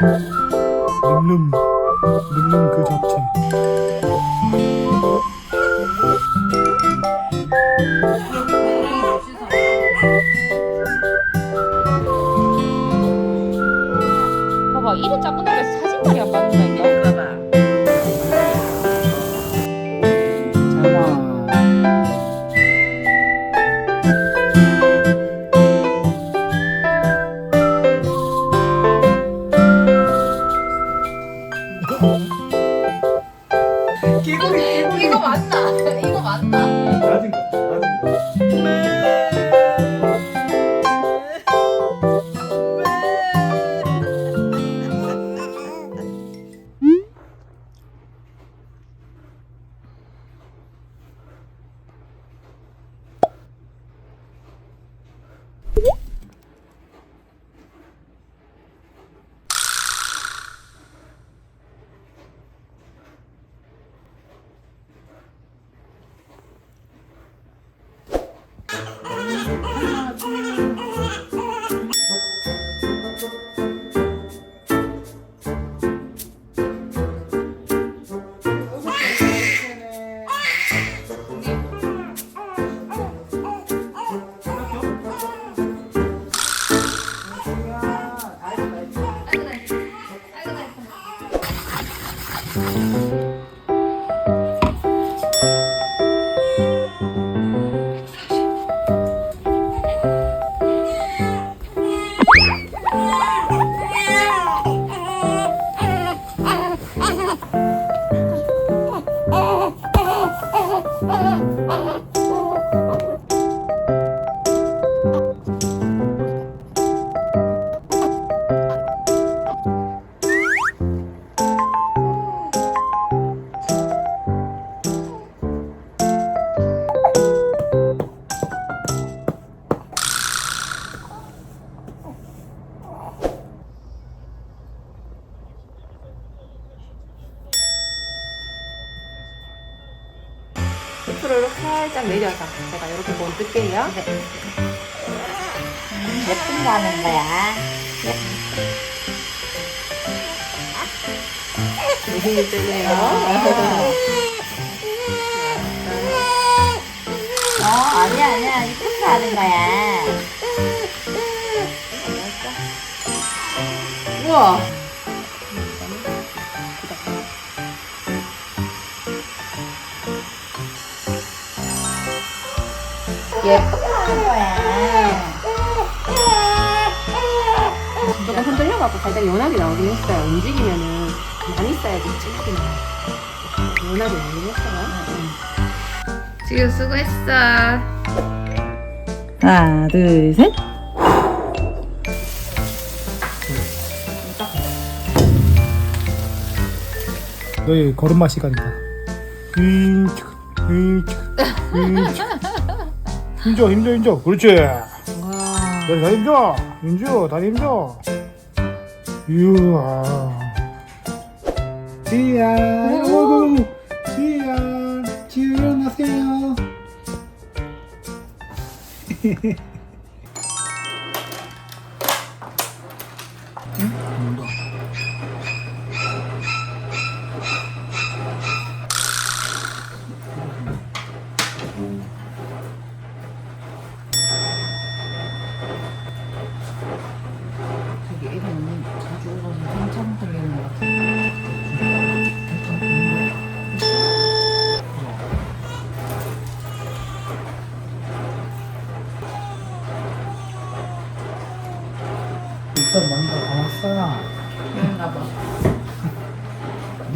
늠름 늠름 그 자체 봐봐 이래 작은 내려서 제가 이렇게 본 뜰게요. 예쁜 거 하는 거야. 무슨 뜨네요. 어, 아니야, 아니야. 예쁜 거 하는 거야. 우와 예쁜 거 거야. 조금 흔들려갖고 살짝 연하게 나오긴 했어요. 움직이면은 많이 써야지 찔리긴 해요 연하게 나오긴 했어요. 지금 수고했어. 하나, 둘, 셋. 너희 걸음마 시간이다. 윙축 윙축 윙축 힘줘 힘줘 힘줘. 그렇지. 너희 다리 힘줘. 힘줘 다리 힘줘. 유아. 지야 어구 지야 지우 일어나세요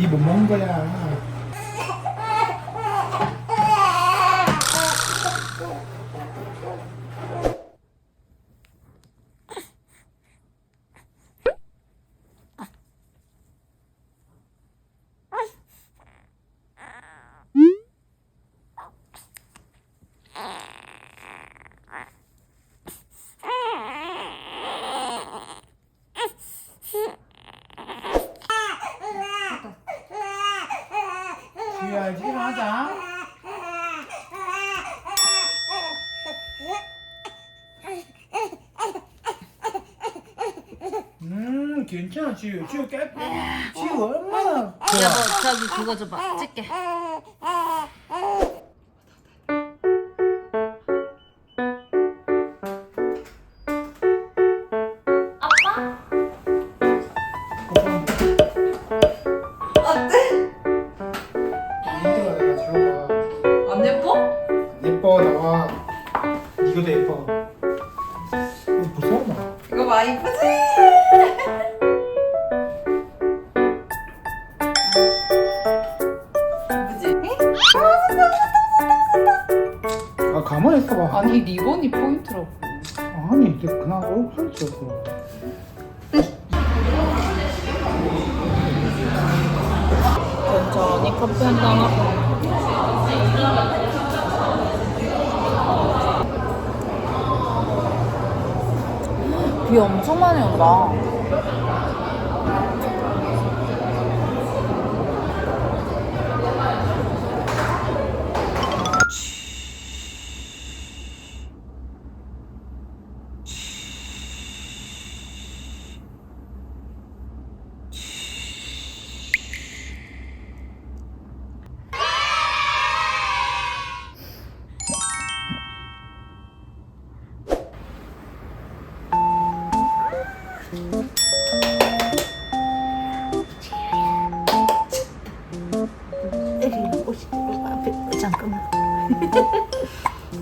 니못 먹은 거야 지우야 이제 일어나자 음, 균 괜찮아. 지우 지우 깨 지우 얼마나. 여보 저기 그거 줘봐. 찍게. 힘들어. 내가 지우가. 안 예뻐? 예뻐 나와. 이거도 예뻐. 어, 무서워. 나 이거 많이 예쁘지? 봐 아니 리본이 포인트라고. 아니 이게 그냥 얼굴 쳤어 천천히 커피 한 잔 하고. 비 엄청 많이 온다. 잠깐만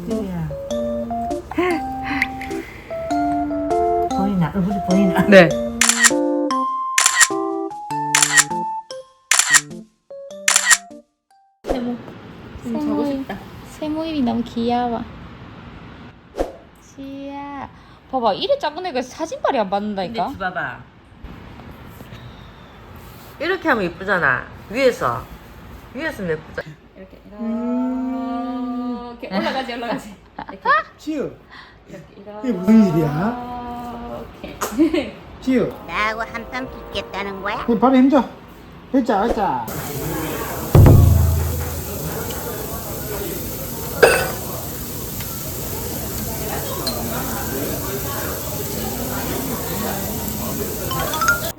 지우야 보이나? 얼굴이 보이나? 네. 세모. 좀 자고 싶다. 세모 입이 너무 귀여워. 지야 봐봐 이래 작은 애가 사진빨이 안 받는다니까. 근데 봐봐. 이렇게 하면 예쁘잖아. 위에서. 위에서 예쁘잖아 이렇게. 이렇게 올라가지 올라가지. 지우 이렇게 이게 무슨 일이야? 이렇게. 지우 나하고 한판 붙겠다는 거야? 이 발에 힘줘 됐자 됐자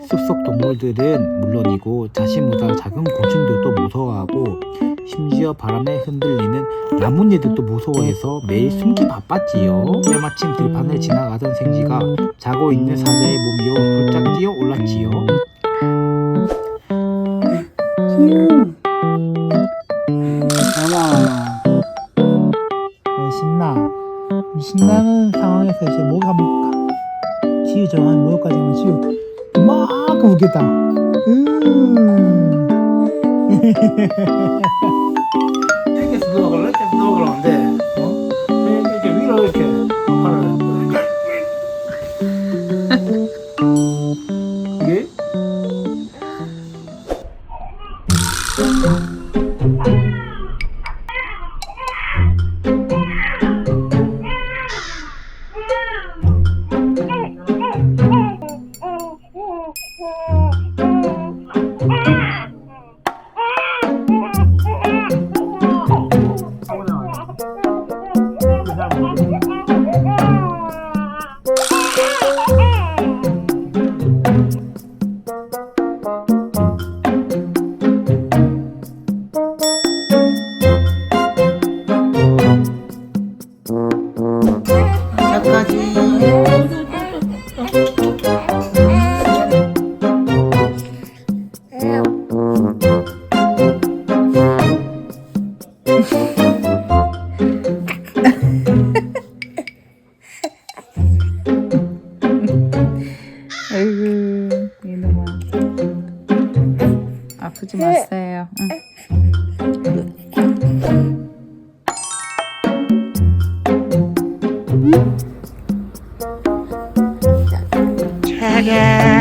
숲속 동물들은 물론이고 자신보다 작은 곤충들도 무서워하고 심지어 바람에 흔들리는 나뭇잎들도 무서워해서 매일 숨기 바빴지요. 때마침 들판을 지나가던 생쥐가 자고 있는 사자의 몸 위로 홀짝 뛰어 올랐지요. 왜 신나. 이 신나는 상황에서 이제 목이 한번 가- 지우 저한 목까지 하면 지우 이만큼 웃겠다. 음 이렇게 해서 누워 그래 이렇게 해서 누워 그러는데 어? 이렇게 위로 이렇게 팔을 이게 내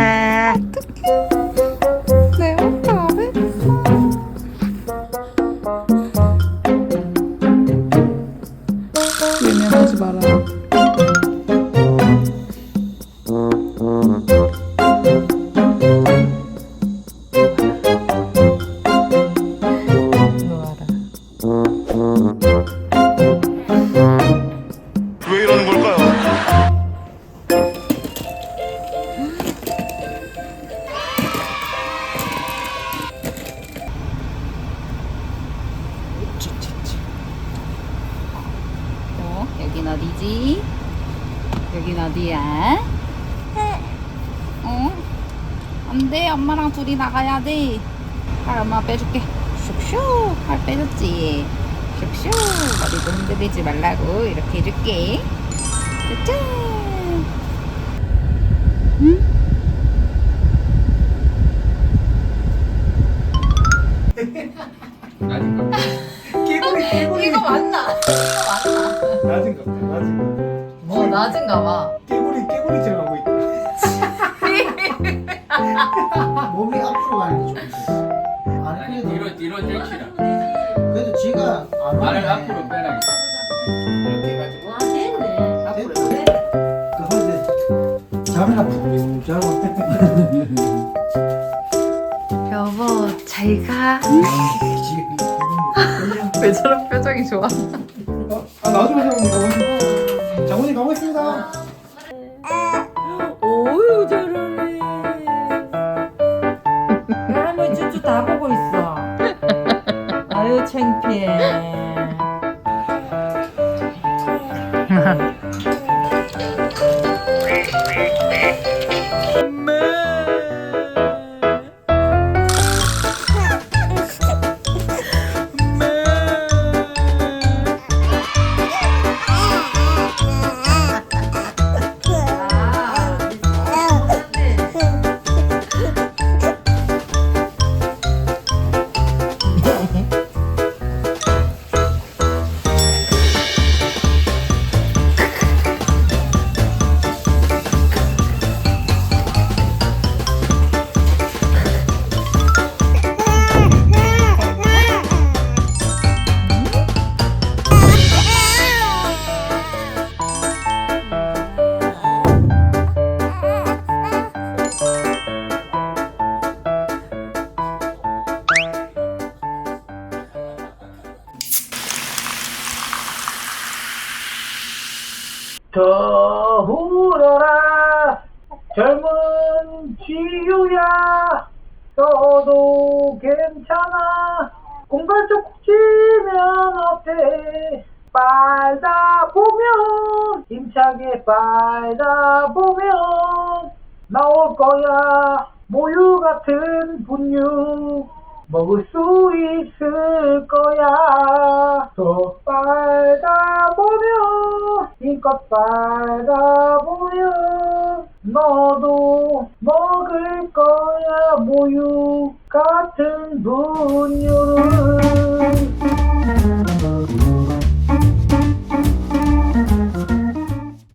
나가야 돼. 팔 엄마 빼줄게. 슉슉, 팔 빼줬지. 슉슉, 머리도 흔들리지 말라고 이렇게 해줄게. 이거 맞나? 낮은 것 같아 낮은 것 같아 어 낮은가 봐. 깨구리 깨구리처럼 여보 잘 가. 지금 왜 저런 표정이 좋아? 아 나중에 가고 장훈이 가고 있습니다 오유 저러네. 할머니 쭈쭈 다 보고 있어. 아유 창피해. 더 울어라. 젊은 지유야 너도 괜찮아. 공갈 쪽지면 어때? 빨다 보면 힘차게 빨다 보면 나올 거야. 모유 같은 분유 먹을 수 있을 거야. 힘껏 빨다 보면 너도 먹을 거야 모유 같은 분유를